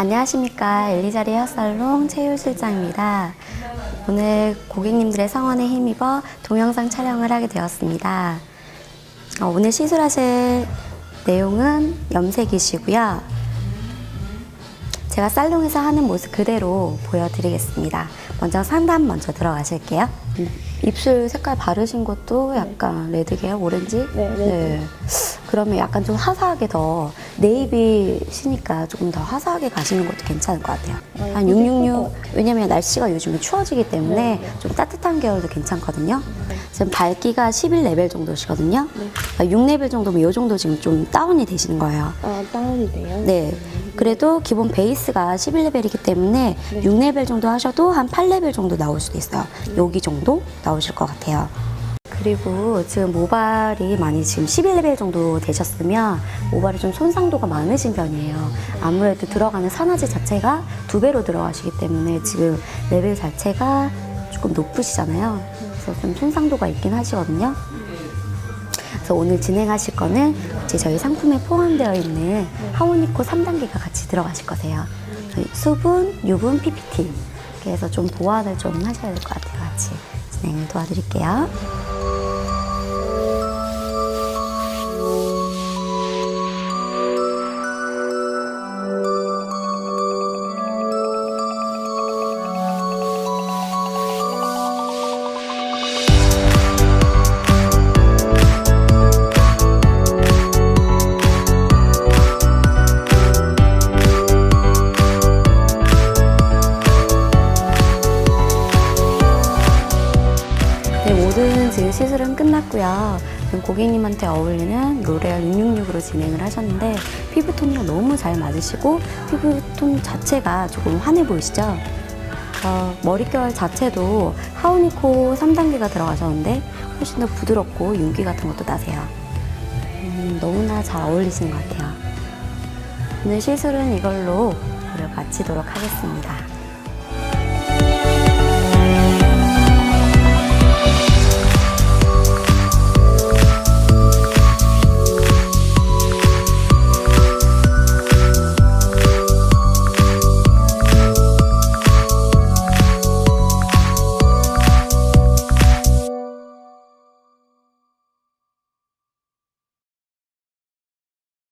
안녕하십니까 엘리자리 헤어살롱 최율 실장입니다. 오늘 고객님들의 성원에 힘입어 동영상 촬영을 하게 되었습니다. 어, 오늘 시술하실 내용은 염색이시고요. 제가 살롱에서 하는 모습 그대로 보여드리겠습니다. 먼저 상담 먼저 들어가실게요. 음, 입술 색깔 바르신 것도 약간 레드 계열, 오렌지? 네, 레드. 그러면 약간 좀 화사하게 더 네이비시니까 조금 더 화사하게 가시는 것도 괜찮을 것 같아요. 아, 한 그게 666, 좋을 것 같아요. 왜냐면 날씨가 요즘에 추워지기 때문에 네. 좀 따뜻한 계열도 괜찮거든요. 네. 지금 밝기가 11레벨 정도시거든요. 그러니까 6레벨 정도면 이 정도 지금 좀 다운이 되시는 거예요. 아, 다운이 돼요? 네. 그래도 기본 베이스가 11레벨이기 때문에 네. 6레벨 정도 하셔도 한 8레벨 정도 나올 수도 있어요. 여기 정도 나오실 것 같아요. 그리고 지금 모발이 많이 지금 11레벨 정도 되셨으면 모발이 좀 손상도가 많으신 편이에요. 아무래도 들어가는 산화제 자체가 두 배로 들어가시기 때문에 지금 레벨 자체가 조금 높으시잖아요. 그래서 좀 손상도가 있긴 하시거든요. 그래서 오늘 진행하실 거는 이제 저희 상품에 포함되어 있는 하오니코 3단계가 같이 들어가실 거세요. 수분, 유분, PPT. 그래서 좀 보완을 좀 하셔야 될 것 같아요. 같이 진행을 도와드릴게요. 모든 지금 시술은 끝났고요. 지금 고객님한테 어울리는 로레알 666으로 진행을 하셨는데 피부톤이랑 너무 잘 맞으시고 피부톤 자체가 조금 환해 보이시죠? 어, 머릿결 자체도 하우니코 3단계가 들어가셨는데 훨씬 더 부드럽고 윤기 같은 것도 나세요. 음, 너무나 잘 어울리시는 것 같아요. 오늘 시술은 이걸로 마치도록 하겠습니다.